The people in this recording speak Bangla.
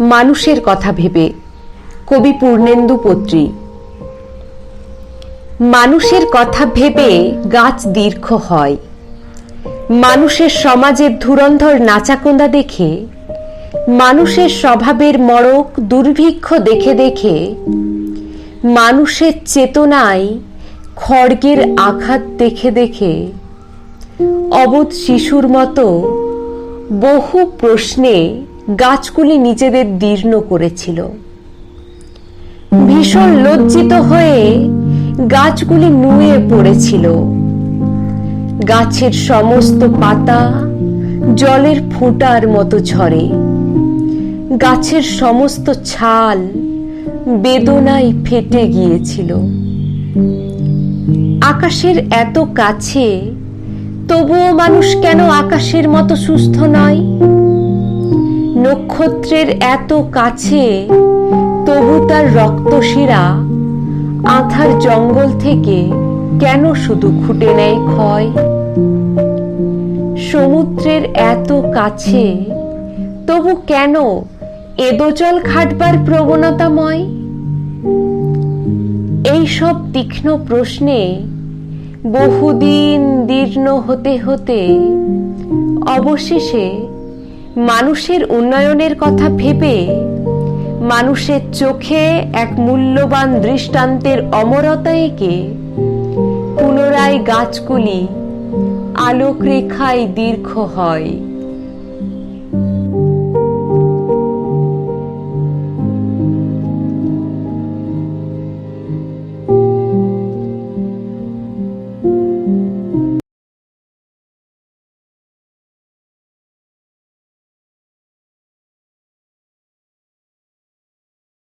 মানুষের কথা ভেবে কবি পূর্ণেন্দু পত্রী। মানুষের কথা ভেবে গাছ দীর্ঘ হয়। মানুষের সমাজের ধুরন্ধর নাচাকোন্দা দেখে, মানুষের স্বভাবের মড়ক দুর্ভিক্ষ দেখে দেখে, মানুষের চেতনায় খড়গের আঘাত দেখে দেখে, অবোধ শিশুর মতো বহু প্রশ্নে গাছগুলি নিজেদের দীর্ণ করেছিল। ভীষণ লজ্জিত হয়ে গাছগুলি নুয়ে পড়েছিল। গাছের সমস্ত পাতা জলের ফোঁটার মতো ঝরে। গাছের সমস্ত ছাল বেদনায় ফেটে গিয়েছিল। আকাশের এত কাছে তবুও মানুষ কেন আকাশের মতো সুস্থ নয়? নক্ষত্রের এত কাছে, তবু তার রক্তশিরা আধার জঙ্গল থেকে কেন শুধু খুঁটে নেয় ক্ষয়? সমুদ্রের এত কাছে, তবু কেন এদোচল খাটবার প্রবণতাময়? এইসব তীক্ষ্ণ প্রশ্নে বহুদিন দীর্ণ হতে হতে অবশেষে মানুষের উন্নয়নের কথা ভেবে মানুষের চোখে এক মূল্যবান দৃষ্টান্তের অমরতা এঁকে পুনরায় গাছগুলি আলোকরেখায় দীর্ঘ হয়।